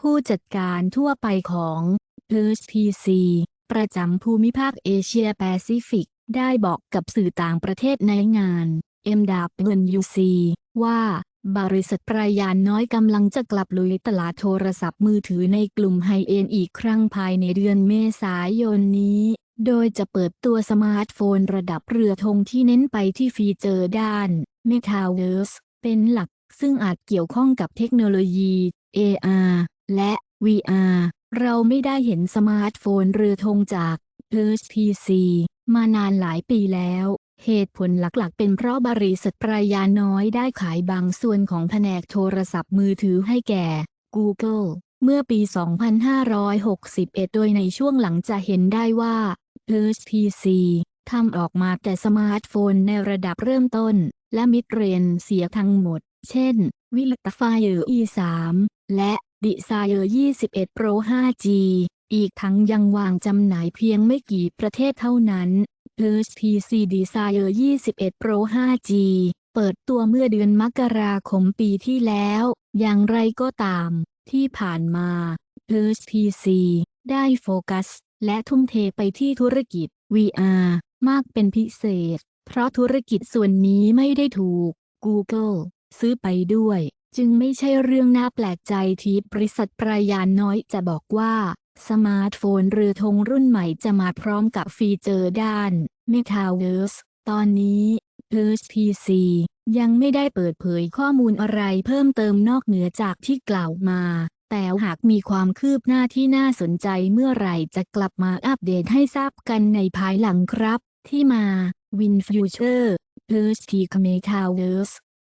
ผู้จัดการทั่วไปของ HTC ประจำภูมิภาคเอเชียแปซิฟิก ได้บอกกับสื่อต่างประเทศในงาน MWC ว่าบริษัทปรายานน้อยกำลังจะกลับลุยตลาดโทรศัพท์มือถือในกลุ่มไฮเอ็นอีกครั้งภายในเดือนเมษายนนี้ โดยจะเปิดตัวสมาร์ทโฟนระดับเรือธงที่เน้นไปที่ฟีเจอร์ด้าน Metaverse เป็นหลัก ซึ่งอาจเกี่ยวข้องกับเทคโนโลยี AR และ VR เราไม่ได้เห็นสมาร์ทโฟนเรือธงจาก HTC มานานหลายปีแล้ว เหตุผลหลักๆ เป็นเพราะบริษัทปรายาน้อยได้ขายบางส่วนของแผนกโทรศัพท์มือถือให้แก่ Google เมื่อปี 2561 โดยในช่วงหลังจะเห็นได้ว่า HTC ทำออกมาแต่สมาร์ทโฟนในระดับเริ่มต้น และมิดเรนเสียทั้งหมด เช่น วิลตไฟเออ E3 และ ดิซายอร์21 Pro 5G อีกทั้งยังวางจำหน่ายเพียงไม่กี่ประเทศเท่านั้น HTC Desire 21 Pro 5G เปิดตัวเมื่อเดือนมกราคมปีที่แล้ว อย่างไรก็ตาม ที่ผ่านมา HTC ได้โฟกัส และทุ่มเทไปที่ธุรกิจ VR มากเป็นพิเศษ เพราะธุรกิจส่วนนี้ไม่ได้ถูก Google ซื้อไปด้วย จึงไม่ใช่เรื่องน่าแปลกใจที่บริษัทปรายานน้อยจะบอกว่า สมาร์ทโฟนเรือธงรุ่นใหม่จะมาพร้อมกับฟีเจอร์ด้าน Metaverse ตอนนี้ HTC ยังไม่ได้เปิดเผยข้อมูลอะไรเพิ่มเติมนอกเหนือจากที่กล่าวมา แต่หากมีความคืบหน้าที่น่าสนใจเมื่อไหร่จะกลับมาอัปเดตให้ทราบกันในภายหลังครับ ที่มา Win Future HT Metaverse